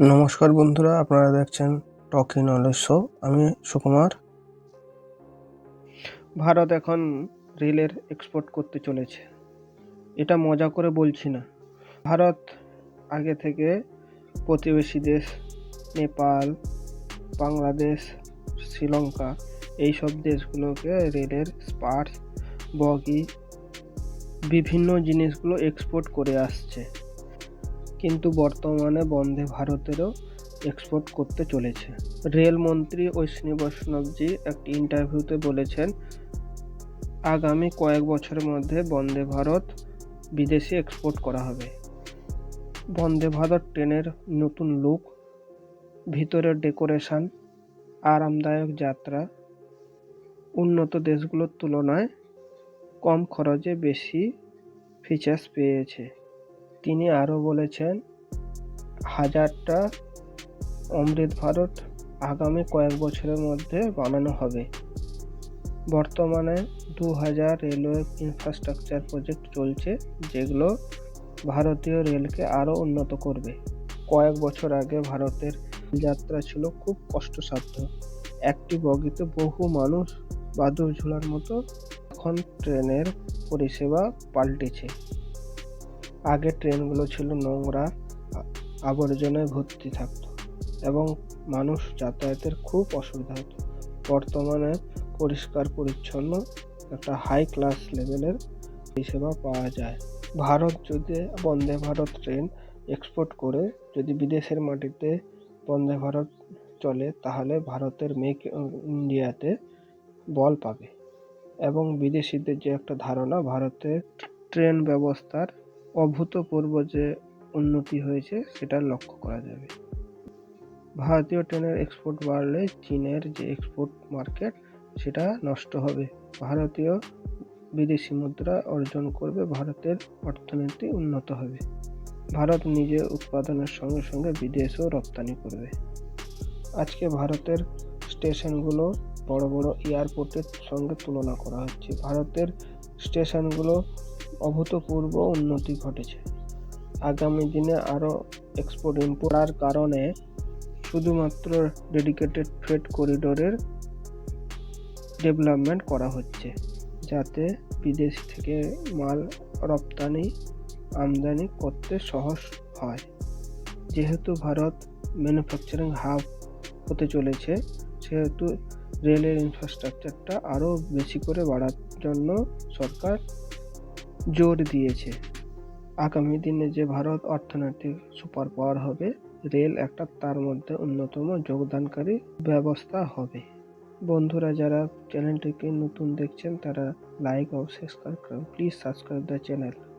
নমস্কার বন্ধুরা, আপনারা দেখছেন টকি নলেজ শো। আমি সুকুমার। ভারত এখন রেলের এক্সপোর্ট করতে চলেছে। এটা মজা করে বলছি না। ভারত আগে থেকে প্রতিবেশী দেশ, নেপাল, বাংলাদেশ, শ্রীলঙ্কা এই সব দেশগুলোকে রেলের স্পার্স, বগি, বিভিন্ন জিনিসগুলো এক্সপোর্ট করে আসছে। কিন্তু বর্তমানে বন্দে ভারতেরও এক্সপোর্ট করতে চলেছে। রেলমন্ত্রী অশ্বিনী বৈষ্ণবজি একটি ইন্টারভিউতে বলেছেন, আগামী কয়েক বছরের মধ্যে বন্দে ভারত বিদেশে এক্সপোর্ট করা হবে। বন্দে ভারত ট্রেনের নতুন লুক ভিতরের ডেকোরেশন আরামদায়ক যাত্রা, উন্নত দেশগুলোর তুলনায় কম খরচে বেশি ফিচার্স পেয়েছে। তিনি আরও বলেছেন, হাজারটা অমৃত ভারত আগামী কয়েক বছরের মধ্যে বানানো হবে। বর্তমানে দু হাজার রেলওয়ে ইনফ্রাস্ট্রাকচার প্রজেক্ট চলছে, যেগুলো ভারতীয় রেলকে আরও উন্নত করবে। কয়েক বছর আগে ভারতের যাত্রা ছিল খুব কষ্টসাধ্য। একটি বগিতে বহু মানুষ বাদুর ঝোলার মতো এখন ট্রেনের পরিষেবা পাল্টেছে। আগে ট্রেনগুলো ছিল নোংরা আবর্জনায় ভর্তি থাকতো এবং মানুষ যাতায়াতের খুব অসুবিধা হতো। বর্তমানে পরিষ্কার পরিচ্ছন্ন একটা হাই ক্লাস লেভেলের পরিষেবা পাওয়া যায়। ভারত যদি বন্দে ভারত ট্রেন এক্সপোর্ট করে, যদি বিদেশের মাটিতে বন্দে ভারত চলে, তাহলে ভারতের মেক ইন্ডিয়াতে বল পাবে। এবং বিদেশিদের যে একটা ধারণা ভারতের ট্রেন ব্যবস্থার অভূতপূর্ব যে উন্নতি হয়েছে, সেটা লক্ষ্য করা যাবে। ভারতীয় ট্রেনের এক্সপোর্ট বাড়লে চীনের যে এক্সপোর্ট মার্কেট সেটা নষ্ট হবে। ভারতীয় বিদেশি মুদ্রা অর্জন করবে, ভারতের অর্থনীতি উন্নত হবে। ভারত নিজে উৎপাদনের সঙ্গে সঙ্গে বিদেশেও রপ্তানি করবে। আজকে ভারতের স্টেশনগুলো বড় বড় এয়ারপোর্টের সঙ্গে তুলনা করা হচ্ছে। ভারতের স্টেশনগুলো অভূতপূর্ব উন্নতি ঘটেছে। আগামী দিনে আরও এক্সপোর্ট ইম্পোর্টার কারণে শুধুমাত্র ডেডিকেটেড ফ্রেড করিডোরের ডেভেলপমেন্ট করা হচ্ছে, যাতে বিদেশ থেকে মাল রপ্তানি আমদানি করতে সহজ হয়। যেহেতু ভারত ম্যানুফ্যাকচারিং হাব হতে চলেছে, সেহেতু রেলের ইনফ্রাস্ট্রাকচারটা আরও বেশি করে বাড়ার জন্য সরকার জোর দিয়েছে। আগামী দিনে যে ভারত অর্থনৈতিক সুপার পাওয়ার হবে, রেল একটা তার মধ্যে অন্যতম যোগদানকারী ব্যবস্থা হবে। বন্ধুরা, যারা চ্যানেলটিকে নতুন দেখছেন, তারা লাইক ও সাবস্ক্রাইব করুন। Please subscribe the channel